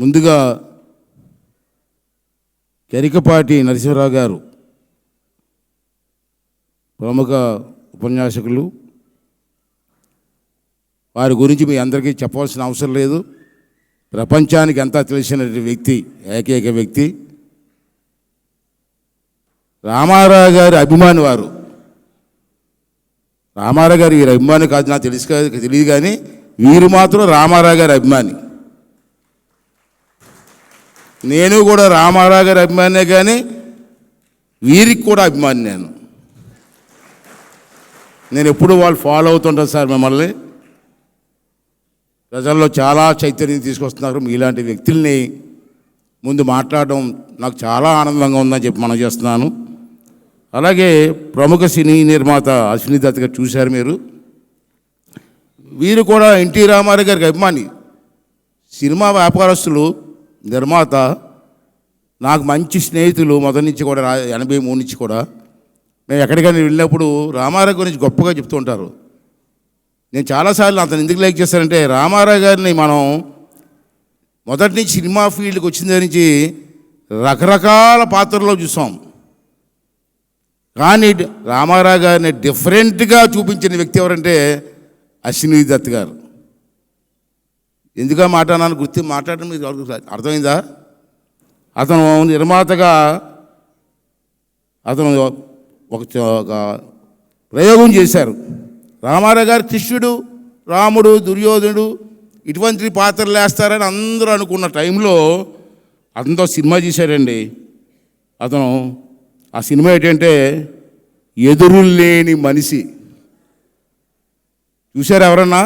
ముందుగా కరికపాటి నరసింహరావు గారు ప్రముఖ ఉపన్యాసకులు. వారి గురించి మీ అందరికీ చెప్పవలసిన అవసరం లేదు. ప్రపంచానికి అంతా తెలిసిన వ్యక్తి ఏకైక వ్యక్తి. రామారావు గారి అభిమాని వారు. రామారావు గారు వీరి అభిమాని కాదు నాకు తెలుసు కాదు తెలియదు కానీ వీరు మాత్రం రామారావు గారి అభిమాని. నేను కూడా రామారావు గారి అభిమానే కానీ వీరికి కూడా అభిమాని నేను. నేను ఎప్పుడు వాళ్ళు ఫాలో అవుతుంటాను సార్ మిమ్మల్ని. ప్రజల్లో చాలా చైతన్యం తీసుకొస్తున్నారు మీలాంటి వ్యక్తుల్ని. ముందు మాట్లాడడం నాకు చాలా ఆనందంగా ఉందని చెప్పి మనం చేస్తున్నాను. అలాగే ప్రముఖ సినీ నిర్మాత అశ్విని దత్ గారు చూశారు మీరు. వీరు కూడా ఎన్టీ రామారావు గారికి అభిమాని. సినిమా వ్యాపారస్తులు నిర్మాత నాకు మంచి స్నేహితులు మొదటి నుంచి కూడా రా- ఎనభై మూడు నుంచి కూడా. మేము ఎక్కడికైనా వెళ్ళినప్పుడు రామారావు గురించి గొప్పగా చెప్తూ ఉంటారు. నేను చాలాసార్లు అతను ఎందుకు లైక్ చేస్తానంటే రామారావు గారిని మనం మొదటి నుంచి సినిమా ఫీల్డ్కి వచ్చిన దగ్గర నుంచి రకరకాల పాత్రల్లో చూసాం. కానీ రామారావు గారిని డిఫరెంట్గా చూపించిన వ్యక్తి ఎవరంటే అశ్విని దత్ గారు. ఎందుకు మాట్లాడాలని గుర్తు మాట్లాడడం మీకు అర్థమైందా? అతను నిర్మాతగా అతను ఒక ఒక ప్రయోగం చేశారు. రామారావు గారు కృష్ణుడు రాముడు దుర్యోధనుడు ఇటువంటి పాత్రలు వేస్తారని అందరూ అనుకున్న టైంలో అతనితో సినిమా చేశాడండి అతను ఆ సినిమా ఏంటంటే ఎదురు లేని మనిషి. చూశారు ఎవరన్నా?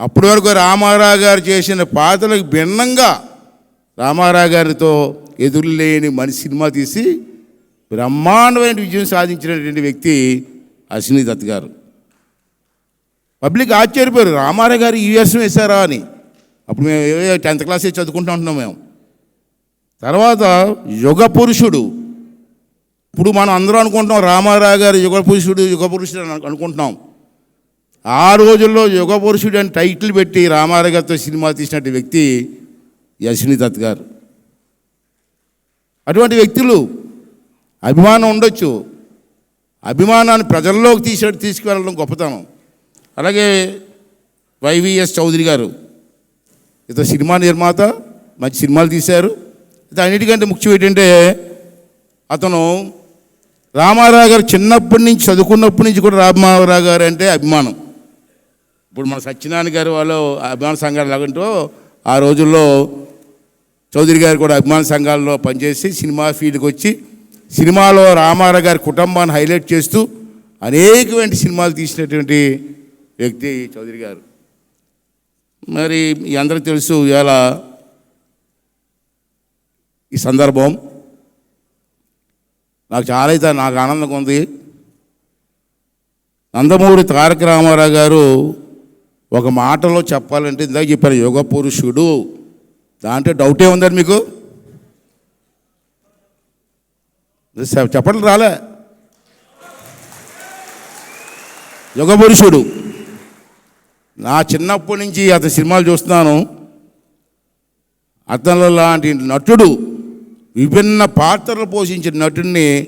అప్పటి వరకు రామారావు గారు చేసిన పాత్రలకు భిన్నంగా రామారావు గారితో ఎదురులేని మనిషి సినిమా తీసి బ్రహ్మాండమైన విజయం సాధించినటువంటి వ్యక్తి అశ్విని దత్ గారు. పబ్లిక్ ఆశ్చర్యపోయారు రామారావు గారు ఈ వేషం వేశారా? అని. అప్పుడు మేము టెన్త్ క్లాసే చదువుకుంటూ ఉంటున్నాం మేము. తర్వాత యుగ పురుషుడు ఇప్పుడు మనం అందరం అనుకుంటున్నాం రామారావు గారు యుగ పురుషుడు యుగ పురుషుడు అని అనుకుంటున్నాం. ఆ రోజుల్లో యుగ పురుషుడు అని టైటిల్ పెట్టి రామారగతో సినిమా తీసినట్టు వ్యక్తి యశ్విని దత్ గారు. అటువంటి వ్యక్తులు అభిమానం ఉండొచ్చు. అభిమానాన్ని ప్రజల్లోకి తీసే తీసుకువెళ్ళడం గొప్పతనం. అలాగే వైవిఎస్ చౌదరి గారు ఇతను సినిమా నిర్మాత మంచి సినిమాలు తీశారు. ఇది అన్నిటికంటే ముఖ్యం ఏంటంటే అతను రామారావు గారు చిన్నప్పటి నుంచి చదువుకున్నప్పటి నుంచి కూడా రామారావు గారు అంటే అభిమానం. ఇప్పుడు మన సత్యనారాయణ గారు వాళ్ళు అభిమాన సంఘాలు లాగంటూ ఆ రోజుల్లో చౌదరి గారు కూడా అభిమాన సంఘాల్లో పనిచేసి సినిమా ఫీల్డ్కి వచ్చి సినిమాలో రామారావు గారి కుటుంబాన్ని హైలైట్ చేస్తూ అనేకమైన సినిమాలు తీసినటువంటి వ్యక్తి చౌదరి గారు. మరి మీ అందరికీ తెలుసు ఇవాళ ఈ సందర్భం. నాకు చాలా అయితే నాకు ఆనందంగా ఉంది. నందమూరి తారక రామారావు గారు ఒక మాటలో చెప్పాలంటే ఇందాక చెప్పారు యోగ పురుషుడు. దాంట్లో డౌటే ఉందండి మీకు? చె- చెప్పడం రాలే. యుగ పురుషుడు. నా చిన్నప్పటి నుంచి అతని సినిమాలు చూస్తున్నాను. అతను లాంటి నటుడు విభిన్న పాత్రలు పోషించిన నటుడిని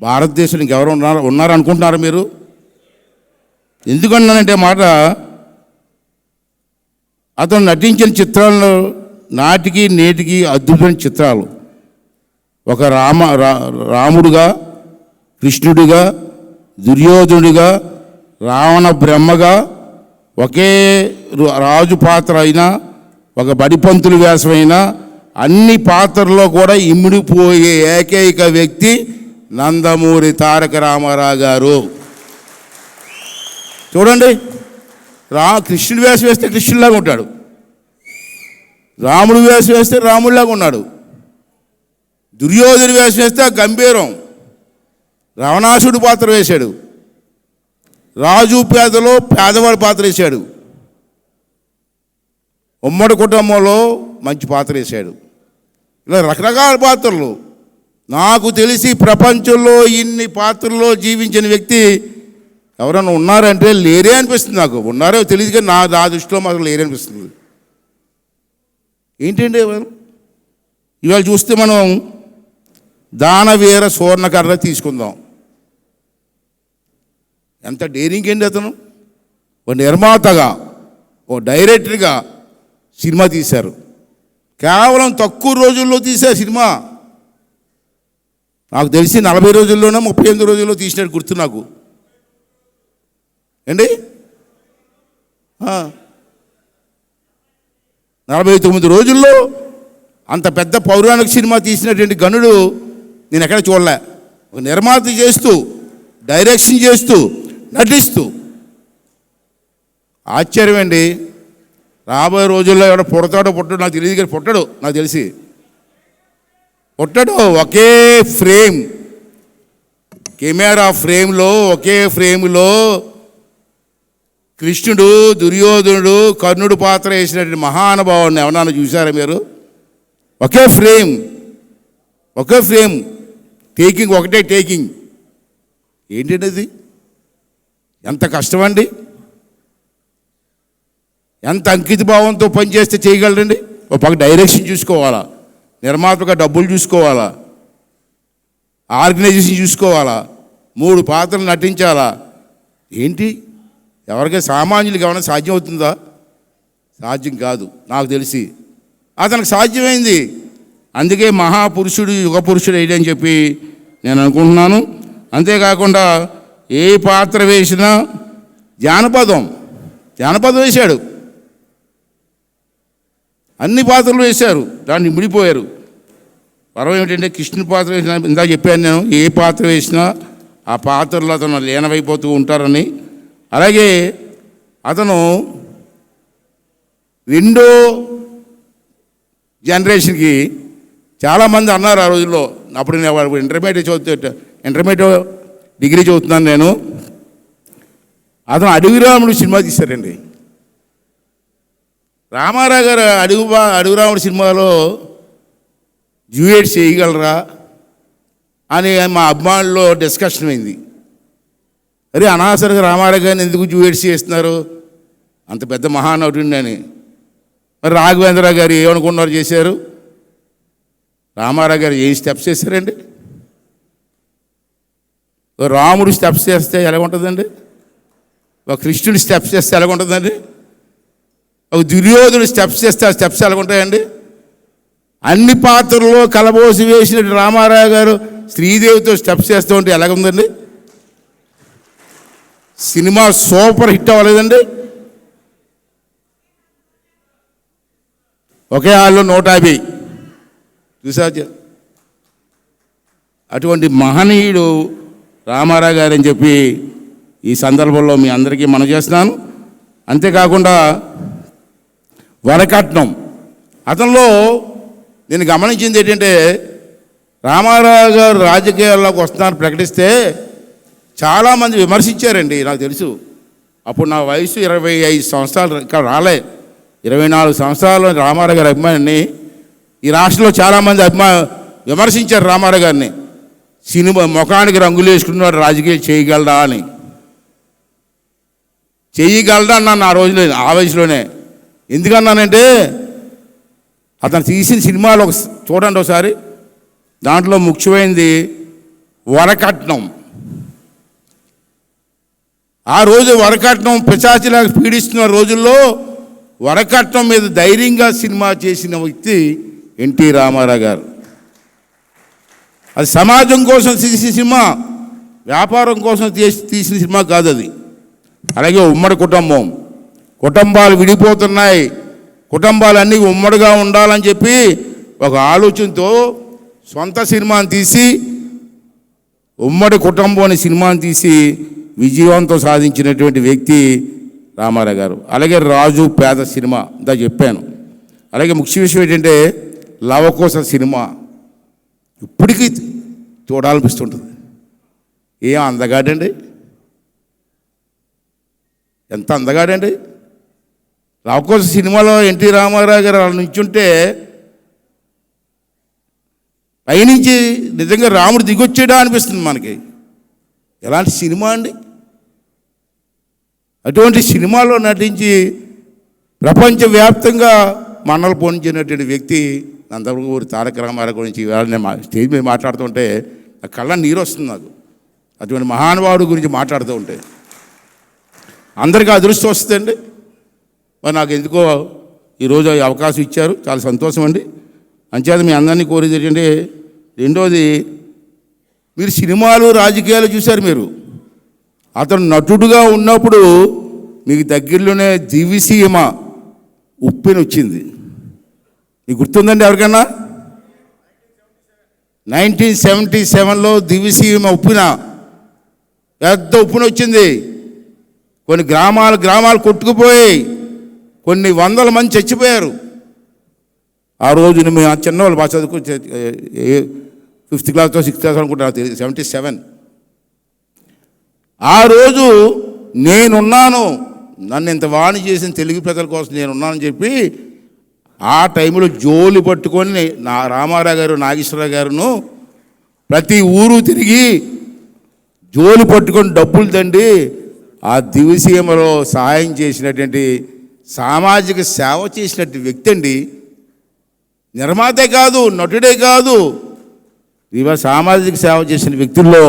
భారతదేశానికి ఎవరు ఉన్నారు ఉన్నారనుకుంటున్నారు మీరు? ఎందుకన్నానంటే మాట అతను నటించిన చిత్రాల్లో నాటికి నేటికి అద్భుతమైన చిత్రాలు. ఒక రామ రా- రాముడుగా కృష్ణుడిగా దుర్యోధనుడిగా రావణ బ్రహ్మగా ఒకే రు- రాజు పాత్ర అయినా ఒక బడిపంతులు వేషమైనా అన్ని పాత్రల్లో కూడా ఇమిడిపోయే ఏకైక వ్యక్తి నందమూరి తారక రామారావు గారు. చూడండి. రా కృష్ణుడి వేసి వేస్తే కృష్ణుడిలాగా ఉంటాడు. రాముడు వేసి వేస్తే రాముడిలాగా ఉన్నాడు. దుర్యోధన వేషం వేస్తే గంభీరం. రావణాసుడు పాత్ర వేశాడు. రాజు పేదలో పేదవాడి పాత్ర వేశాడు. ఉమ్మడి కుటుంబంలో మంచి పాత్ర వేశాడు. ఇలా రకరకాల పాత్రలు. నాకు తెలిసి ప్రపంచంలో ఇన్ని పాత్రల్లో జీవించిన వ్యక్తి ఎవరైనా ఉన్నారంటే లేరే అనిపిస్తుంది నాకు. ఉన్నారో తెలియదు కానీ నా నా దృష్టిలో మాత్రం లేరే అనిపిస్తుంది. ఏంటండి ఇవాళ? చూస్తే మనం దానవీర సువర్ణకర్ర తీసుకుందాం. ఎంత డేరింగ్ ఏంటి అతను. ఒక నిర్మాతగా ఓ డైరెక్టర్గా సినిమా తీశారు. కేవలం తక్కువ రోజుల్లో తీశారు సినిమా. నాకు తెలిసి నలభై రోజుల్లోనే ముప్పై ఎనిమిది రోజుల్లో తీసినట్టు గుర్తు నాకు. ఏండి నలభై తొమ్మిది రోజుల్లో అంత పెద్ద పౌరాణిక సినిమా తీసినటువంటి గనుడు నేను ఎక్కడ చూడలే. ఒక నిర్మాత చేస్తూ డైరెక్షన్ చేస్తూ నటిస్తూ. ఆశ్చర్యం అండి. రాబోయే రోజుల్లో ఎవడ పుడతాడో పుట్టడు నాకు తెలియదు కానీ పుట్టడు నాకు తెలిసి. పుట్టడు ఒకే ఫ్రేమ్. కెమెరా ఫ్రేమ్లో ఒకే ఫ్రేమ్లో కృష్ణుడు దుర్యోధనుడు కర్ణుడు పాత్ర వేసినటువంటి మహానుభావుడిని ఎవరన్నా చూసారా మీరు? ఒకే ఫ్రేమ్. ఒకే ఫ్రేమ్. టేకింగ్ ఒకటే టేకింగ్. ఏంటండి అది ఎంత కష్టమండి? ఎంత అంకిత భావంతో పనిచేస్తే చేయగలరండి? ఒక పక్క డైరెక్షన్ చూసుకోవాలా? నిర్మాతగా డబ్బులు చూసుకోవాలా? ఆర్గనైజేషన్ చూసుకోవాలా? మూడు పాత్రలు నటించాలా? ఏంటి? ఎవరికైనా సామాన్యులకి ఏమైనా సాధ్యం అవుతుందా సాధ్యం కాదు నాకు తెలిసి. అతనికి సాధ్యమైంది. అందుకే మహాపురుషుడు యుగ పురుషుడు అని చెప్పి నేను అనుకుంటున్నాను. అంతేకాకుండా ఏ పాత్ర వేసినా జానపదం జానపదం వేశాడు. అన్ని పాత్రలు వేశారు దాన్ని ముడిపోయారు. పర్వం ఏమిటంటే కృష్ణుని పాత్ర వేసిన ఇందా చెప్పాను నేను ఏ పాత్ర వేసినా ఆ పాత్రలో అతను లీనమైపోతూ ఉంటారని అలాగే అతను రెండో జనరేషన్కి చాలామంది అన్నారు ఆ రోజుల్లో. అప్పుడు నేను ఇంటర్మీడియట్ చదువుతూ ఇంటర్మీడియట్ డిగ్రీ చదువుతున్నాను నేను. అతను అడుగురాముడు సినిమా తీశారండి. రామారావు గారు అడుగు అడుగురాముడు సినిమాలో డ్యూయేట్ చేయగలరా? అని మా అభిమానుల్లో డిస్కషన్ అయింది. అరే అనవసరంగా రామారావు గారిని ఎందుకు డ్యూయేట్స్ చేస్తున్నారు? అంత పెద్ద మహానటుడిని అని మరి రాఘవేంద్ర గారు ఏమనుకున్నారు చేశారు? రామారావు గారు ఏ స్టెప్స్ చేశారండి? ఓ రాముడు స్టెప్స్ చేస్తే ఎలా ఉంటుందండి ఒక కృష్ణుడి స్టెప్స్ చేస్తే ఎలా ఉంటుందండి ఒక దుర్యోధుడు స్టెప్స్ చేస్తే ఆ స్టెప్స్ ఎలా ఉంటాయండి అన్ని పాత్రల్లో కలబోసి వేసిన రామారావు గారు శ్రీదేవితో స్టెప్స్ చేస్తూ ఉంటే ఎలాగుందండి? సినిమా సూపర్ హిట్ అవ్వలేదండి. ఒకే హాల్లో నూట యాభై. చూసా అటువంటి మహనీయుడు రామారావు గారు అని చెప్పి ఈ సందర్భంలో మీ అందరికీ మనం చేస్తున్నాను. అంతేకాకుండా వరకట్నం. అతనిలో నేను గమనించింది ఏంటంటే రామారావు గారు రాజకీయాల్లోకి వస్తున్నారని ప్రకటిస్తే చాలామంది విమర్శించారండి నాకు తెలుసు. అప్పుడు నా వయసు ఇరవై ఐదు సంవత్సరాలు ఇంకా రాలే. ఇరవై నాలుగు సంవత్సరాలు రామారావు గారి అభిమానిని. ఈ రాష్ట్రంలో చాలామంది అభిమా విమర్శించారు రామారావు గారిని. సినిమా ముఖానికి రంగులు వేసుకున్నాడు రాజకీయం చేయగలడా అని. చేయగలడా అన్నాను ఆ రోజులో ఆ వయసులోనే. ఎందుకన్నానంటే అతను తీసిన సినిమాలు ఒక చూడండి ఒకసారి. దాంట్లో ముఖ్యమైనది వరకట్నం. ఆ రోజు వరకట్నం పిశాచిలాగా పీడిస్తున్న రోజుల్లో వరకట్నం మీద ధైర్యంగా సినిమా చేసిన వ్యక్తి ఎన్టీ రామారావు గారు. అది సమాజం కోసం తీసిన సినిమా వ్యాపారం కోసం తీసి తీసిన సినిమా కాదు అది. అలాగే ఉమ్మడి కుటుంబం. కుటుంబాలు విడిపోతున్నాయి. కుటుంబాలన్నీ ఉమ్మడిగా ఉండాలని చెప్పి ఒక ఆలోచనతో సొంత సినిమాని తీసి ఉమ్మడి కుటుంబం అనే సినిమాని తీసి విజయవంతం సాధించినటువంటి వ్యక్తి రామారావు గారు. అలాగే రాజు పేద సినిమా ఇందా చెప్పాను. అలాగే ముఖ్య విషయం ఏంటంటే లవకోశ సినిమా ఇప్పటికీ చూడాలనిపిస్తుంటుంది. ఏం అందగాడండి? ఎంత అందగాడండి? లవకోశ సినిమాలో ఎన్టీ రామారావు గారు అలా నుంచుంటే పైనుంచి నిజంగా రాముడు దిగొచ్చాడా అనిపిస్తుంది మనకి. ఎలాంటి సినిమా అండి? అటువంటి సినిమాలో నటించి ప్రపంచవ్యాప్తంగా మన్నలు పొందినటువంటి వ్యక్తి నందమూరి తారక రామారావు గురించి ఇవాళ నేను స్టేజ్ మీద మాట్లాడుతుంటే నా కళ్ళ నీరు వస్తుంది నాకు. అటువంటి మహానుభావుడు గురించి మాట్లాడుతూ ఉంటే. అందరికీ అదృష్టం వస్తుందండి. మరి నాకు ఎందుకో ఈరోజు అవకాశం ఇచ్చారు. చాలా సంతోషం అండి అంచేత మీ అందరినీ కోరేది ఏంటంటే రెండోది మీరు సినిమాలు రాజకీయాలు చూశారు మీరు. అతను నటుడుగా ఉన్నప్పుడు మీకు దగ్గరలోనే దివిసీమ ఉప్పెన వచ్చింది. మీకు గుర్తుందండి ఎవరికన్నా? నైన్టీన్ సెవెంటీ సెవెన్లో దివిసీమ ఉప్పిన. పెద్ద ఉప్పున వచ్చింది. కొన్ని గ్రామాలు గ్రామాలు కొట్టుకుపోయి కొన్ని వందల మంది చచ్చిపోయారు. ఆ రోజున మేము ఆ చిన్నవాళ్ళు బాగా చదువుకు ఫిఫ్త్ క్లాస్తో సిక్స్త్ క్లాస్ అనుకుంటాను సెవెంటీ సెవెన్. ఆ రోజు నేనున్నాను. నన్ను ఇంత వాణి చేసిన తెలుగు ప్రజల కోసం నేనున్నానని చెప్పి ఆ టైంలో జోలు పట్టుకొని నా రామారావు గారు నాగేశ్వరరావు గారును ప్రతి ఊరు తిరిగి జోలు పట్టుకొని డబ్బులు తండి ఆ దివిసీమలో సహాయం చేసినటువంటి సామాజిక సేవ చేసినట్టు వ్యక్తి అండి. నిర్మాతే కాదు నటుడే కాదు. ఇవాళ సామాజిక సేవ చేసిన వ్యక్తుల్లో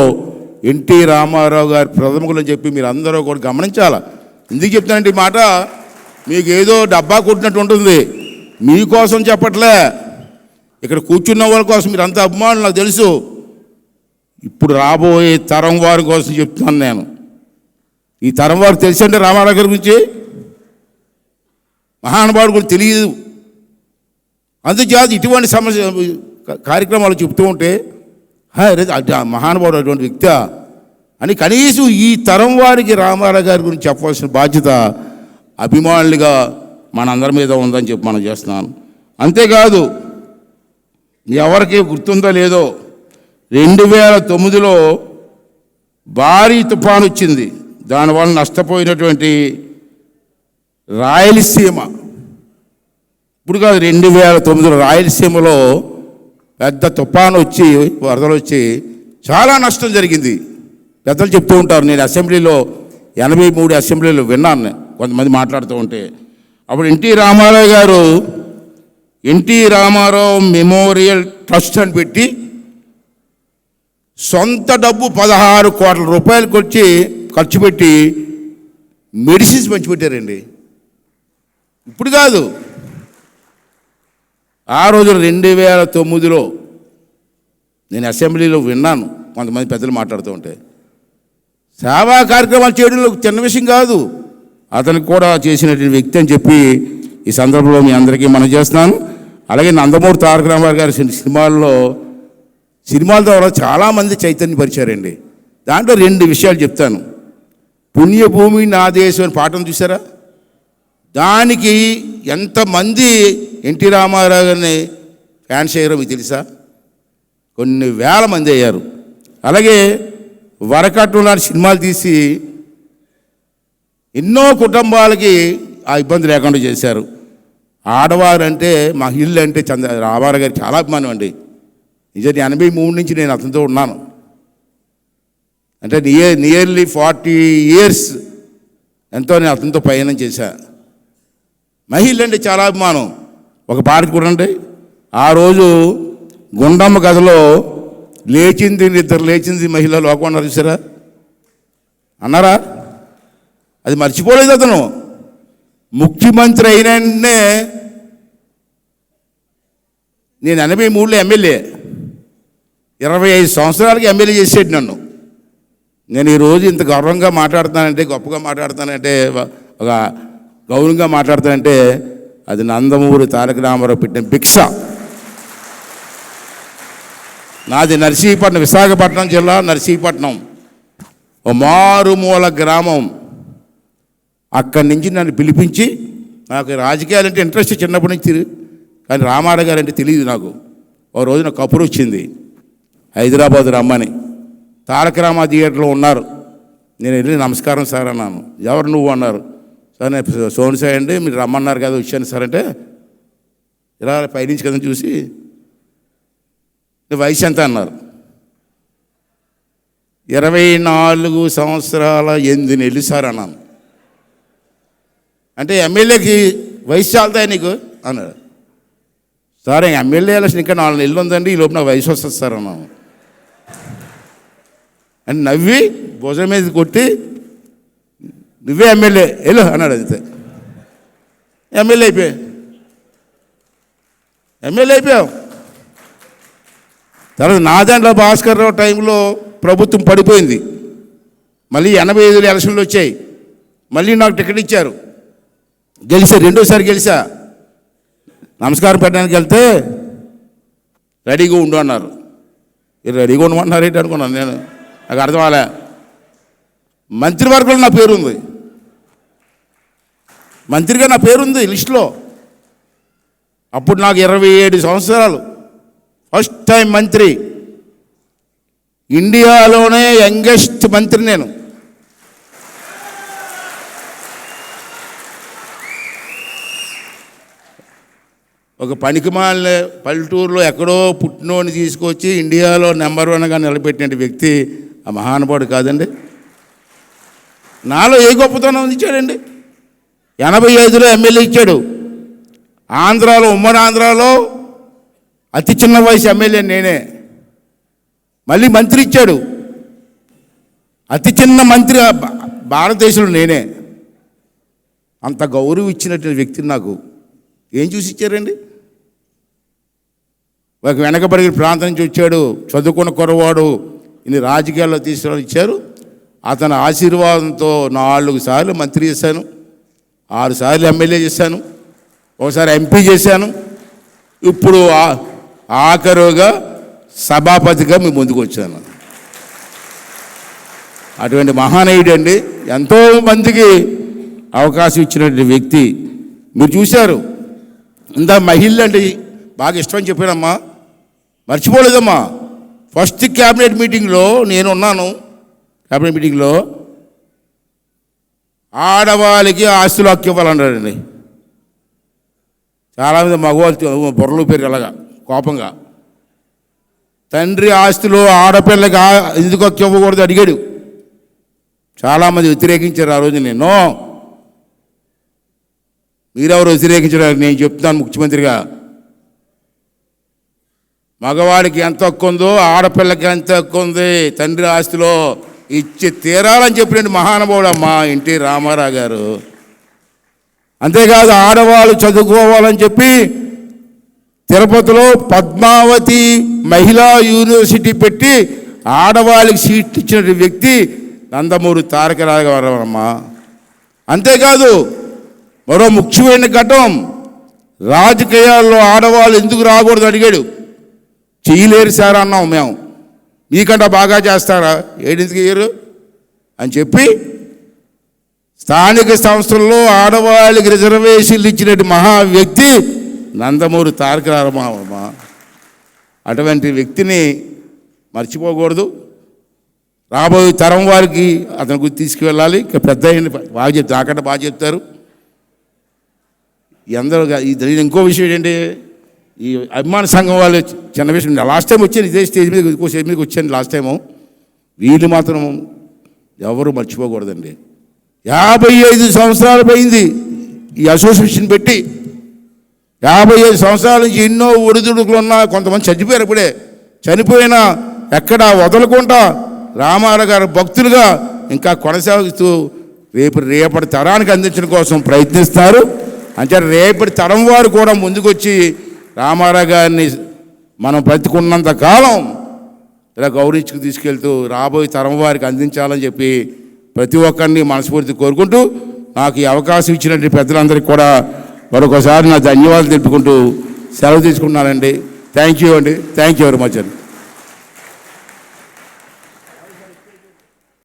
ఎన్టీ రామారావు గారి ప్రథములు అని చెప్పి మీరు అందరూ కూడా గమనించాలి? ఎందుకు చెప్తానంటే ఈ మాట? మీకు ఏదో డబ్బా కొట్టినట్టు ఉంటుంది. మీకోసం చెప్పట్లే. ఇక్కడ కూర్చున్న వాళ్ళ కోసం మీరు అంత అభిమానులు నాకు తెలుసు. ఇప్పుడు రాబోయే తరం వారి కోసం చెప్తున్నాను నేను. ఈ తరం వారు తెలిసంటే రామారావు గారి గురించి? మహానుభావుడు కూడా తెలియదు. అందుచేత ఇటువంటి సమస్య కార్యక్రమాలు చెప్తూ ఉంటే మహానుభావుడు అటువంటి వ్యక్తి అని కనీసం ఈ తరం వారికి రామారావు గారి గురించి చెప్పవలసిన బాధ్యత అభిమానులుగా మనందరి మీద ఉందని చెప్పి మనం చేస్తున్నాను. అంతేకాదు ఎవరికి గుర్తుందో లేదో రెండు వేల తొమ్మిదిలో భారీ తుఫాను వచ్చింది దానివల్ల నష్టపోయినటువంటి రాయలసీమ. ఇప్పుడు కాదు రెండు వేల తొమ్మిదిలో రాయలసీమలో పెద్ద తుఫాను వచ్చి వరదలు వచ్చి చాలా నష్టం జరిగింది. పెద్దలు చెప్తూ ఉంటారు నేను అసెంబ్లీలో ఎనభై మూడు అసెంబ్లీలో విన్నాను కొంతమంది మాట్లాడుతూ ఉంటే. అప్పుడు ఎన్టీ రామారావు గారు ఎన్టీ రామారావు మెమోరియల్ ట్రస్ట్ అని పెట్టి సొంత డబ్బు పదహారు కోట్ల రూపాయలకు వచ్చి ఖర్చు పెట్టి మెడిసిన్స్ పంచిపెట్టారండి. ఇప్పుడు కాదు. ఆ రోజు రెండు వేల తొమ్మిదిలో నేను అసెంబ్లీలో విన్నాను. కొంతమంది పెద్దలు మాట్లాడుతూ ఉంటే సేవా కార్యక్రమాలు చేయడంలో చిన్న విషయం కాదు. అతనికి కూడా చేసినటువంటి వ్యక్తి అని చెప్పి ఈ సందర్భంలో మీ అందరికీ మనం చేస్తున్నాను. అలాగే నందమూరి తారక రామారావు గారి సినిమాల్లో సినిమాల ద్వారా చాలామంది చైతన్యపరిచారండి దాంట్లో రెండు విషయాలు చెప్తాను. పుణ్యభూమి నా దేశం అని పాఠం చూసారా దానికి ఎంతమంది ఎన్టీ రామారావు గారిని ఫ్యాన్స్ అయ్యారో మీకు తెలుసా? కొన్ని వేల మంది అయ్యారు. అలాగే వరకట్నం లాంటి సినిమాలు తీసి ఎన్నో కుటుంబాలకి ఆ ఇబ్బంది లేకుండా చేశారు. ఆడవారు అంటే మహిళలు అంటే చంద్ర రామారావు గారికి చాలా అభిమానం అండి. నిజాన్ని ఎనభై మూడు నుంచి నేను అతనితో ఉన్నాను. అంటే నియర్ నియర్లీ ఫార్టీ ఇయర్స్ ఎంతో నేను అతనితో ప్రయాణం చేశా. మహిళ అంటే చాలా అభిమానం. ఒక పాట చూడండి ఆ రోజు గుండమ్మ కథలో లేచింది ఇద్దరు లేచింది మహిళ లోకం అన్నారు చూసారా? అన్నారా? అది మర్చిపోలేదు అతను. ముఖ్యమంత్రి అయిన వెంటనే నేను ఎనభై మూడులో ఎమ్మెల్యే. ఇరవై ఐదు సంవత్సరాలకి ఎమ్మెల్యే చేసేది నన్ను. నేను ఈరోజు ఇంత గౌరవంగా మాట్లాడుతానంటే గొప్పగా మాట్లాడుతానంటే ఒక గౌరవంగా మాట్లాడతానంటే అది నందమూరి తారక రామారావు పెట్టిన భిక్ష. నాది నర్సీపట్నం విశాఖపట్నం జిల్లా నర్సీపట్నం. ఓ మారుమూల గ్రామం. అక్కడి నుంచి నన్ను పిలిపించి నాకు రాజకీయాలు అంటే ఇంట్రెస్ట్ చిన్నప్పటి నుంచి కానీ రామారావు గారు అంటే తెలియదు నాకు. ఓ రోజున కపురు వచ్చింది. హైదరాబాద్ రమ్మని. తారక రామా థియేటర్లో ఉన్నారు. నేను వెళ్ళి నమస్కారం సార్ అన్నాను. ఎవరు నువ్వు అన్నారు. సరే సోన్ సాయి అండి మీరు రమ్మన్నారు కదా వచ్చాను సార్ అంటే ఇలా పైనుంచి కదా చూసి వయసు ఎంత? అన్నారు. ఇరవై నాలుగు సంవత్సరాల ఎనిమిది నెలలు సార్ అన్నాను. అంటే ఎమ్మెల్యేకి వయసు చాలుతాయి నీకు? అన్నాడు సార్ ఎమ్మెల్యే ఎలక్షన్ ఇంకా నాలుగు నెలలు ఉందండి ఈ లోపు నా వయసు వస్తుంది సార్ అన్నాను. అని నవ్వి భుజం మీద కొట్టి నువ్వే ఎమ్మెల్యే వెళ్ళు అన్నాడు అంతే. ఎమ్మెల్యే అయిపోయా ఎమ్మెల్యే అయిపోయావు. తర్వాత నాదండ్ల భాస్కర్ రావు టైంలో ప్రభుత్వం పడిపోయింది. మళ్ళీ ఎనభై ఐదు ఎలక్షన్లు వచ్చాయి. మళ్ళీ నాకు టికెట్ ఇచ్చారు. గెలిచా రెండోసారి గెలిచా. నమస్కారం పెట్టడానికి వెళ్తే రెడీగా ఉండు అన్నారు. "మీరు రెడీగా ఉండమన్నారు ఏంటి అనుకున్నాను నేను. నాకు అర్థం అవ్వలే మంత్రివర్గంలో నా పేరు ఉంది మంత్రిగా నా పేరుంది లిస్టులో. అప్పుడు నాకు ఇరవై ఏడు సంవత్సరాలు. ఫస్ట్ టైం మంత్రి. ఇండియాలోనే యంగెస్ట్ మంత్రి నేను. ఒక పనికిమాలిన పల్లెటూరులో ఎక్కడో పుట్టినోడిని తీసుకొచ్చి ఇండియాలో నెంబర్ వన్గా నిలబెట్టిన వ్యక్తి ఆ మహానుభావుడు కాదండి. నాలో ఏ గొప్పతనం ఇచ్చాడండి ఎనభై ఐదులో ఎమ్మెల్యే ఇచ్చాడు. ఆంధ్రాలో ఉమ్మడి ఆంధ్రాలో అతి చిన్న వయసు ఎమ్మెల్యే నేనే. మళ్ళీ మంత్రి ఇచ్చాడు. అతి చిన్న మంత్రి భారతదేశంలో నేనే. అంత గౌరవం ఇచ్చినటువంటి వ్యక్తిని నాకు. ఏం చూసి ఇచ్చారండి? ఒక వెనకబడిన ప్రాంతం నుంచి వచ్చాడు. చదువుకున్న కురవాడు ఇన్ని రాజకీయాల్లో తీసుకుని ఇచ్చారు. అతని ఆశీర్వాదంతో నాలుగు సార్లు మంత్రి చేశాను. ఆరుసార్లు ఎమ్మెల్యే చేశాను ఒకసారి ఎంపీ చేశాను. ఇప్పుడు ఆఖరుగా సభాపతిగా మీ ముందుకు వచ్చాను. అటువంటి మహానయుడు అండి ఎంతో మందికి అవకాశం ఇచ్చినటువంటి వ్యక్తి. మీరు చూశారు ఇంత మహిళ అంటే బాగా ఇష్టం అని చెప్పానమ్మా మర్చిపోలేదమ్మా. ఫస్ట్ క్యాబినెట్ మీటింగ్లో నేను ఉన్నాను క్యాబినెట్ మీటింగ్లో ఆడవాళ్ళకి ఆస్తులు హక్కు ఇవ్వాలన్నాడండి. చాలామంది మగవాళ్ళు బుర్రలు పేరు అలాగా కోపంగా. తండ్రి ఆస్తులు ఆడపిల్లకి ఎందుకు హక్కు ఇవ్వకూడదు అడిగాడు. చాలామంది వ్యతిరేకించారు ఆ రోజు నేను మీరెవరు వ్యతిరేకించడానికి నేను చెప్తున్నాను ముఖ్యమంత్రిగా. మగవాడికి ఎంత హక్కు ఉందో ఆడపిల్లకి ఎంత హక్కు ఉంది తండ్రి ఆస్తిలో ఇచ్చి తీరాలని చెప్పినట్టు మహానుభావుడు మా ఎన్టీ రామారావు గారు. అంతేకాదు ఆడవాళ్ళు చదువుకోవాలని చెప్పి తిరుపతిలో పద్మావతి మహిళా యూనివర్సిటీ పెట్టి ఆడవాళ్ళకి సీట్ ఇచ్చిన వ్యక్తి నందమూరి తారక రాఘవరావు అమ్మ. అంతేకాదు మరో ముఖ్యమైన ఘటం రాజకీయాల్లో ఆడవాళ్ళు ఎందుకు రాకూడదు అడిగాడు. చేయలేరు సార్ అన్నాం మేము. మీకంటే బాగా చేస్తారా ఏడింటికి ఇయ్యరు అని చెప్పి స్థానిక సంస్థల్లో ఆడవాళ్ళకి రిజర్వేషన్లు ఇచ్చినట్టు మహా వ్యక్తి నందమూరి తారక రామారామ. అటువంటి వ్యక్తిని మర్చిపోకూడదు. రాబోయే తరం వారికి అతని గురించి తీసుకువెళ్ళాలి. ఇంకా పెద్ద అయిన బాగా చెప్తారు నాకంటే బాగా చెప్తారు. ఎందరో ఇది ఇంకో విషయం ఏంటంటే ఈ అభిమాన సంఘం వాళ్ళు చిన్న విషయం లాస్ట్ టైం వచ్చాను ఇదే స్టేజ్ మీద ఇంకో స్టేజ్ మీదకి వచ్చాను లాస్ట్ టైము వీళ్ళు మాత్రం ఎవరు మర్చిపోకూడదండి. యాభై ఐదు సంవత్సరాలు పోయింది ఈ అసోసియేషన్ పెట్టి. యాభై ఐదు సంవత్సరాల నుంచి ఎన్నో ఒడిదుడుకులు ఉన్నా కొంతమంది చనిపోయారు ఇప్పుడే. చనిపోయినా ఎక్కడ వదలకుండా రామారావు గారు భక్తులుగా ఇంకా కొనసాగుతూ రేపు రేపటి తరానికి అందించడం కోసం ప్రయత్నిస్తారు. అంటే రేపటి తరం వారు కూడా ముందుకొచ్చి రామారావు గారిని మనం బ్రతికున్నంత కాలం ఇలా గౌరవించుకు తీసుకెళ్తూ రాబోయే తరం వారికి అందించాలని చెప్పి ప్రతి ఒక్కరిని మనస్ఫూర్తి కోరుకుంటూ నాకు ఈ అవకాశం ఇచ్చినటువంటి పెద్దలందరికీ కూడా మరొకసారి నా ధన్యవాదాలు తెలుపుకుంటూ సెలవు తీసుకున్నానండి థ్యాంక్ యూ అండి. థ్యాంక్ యూ వెరీ మచ్ అండి.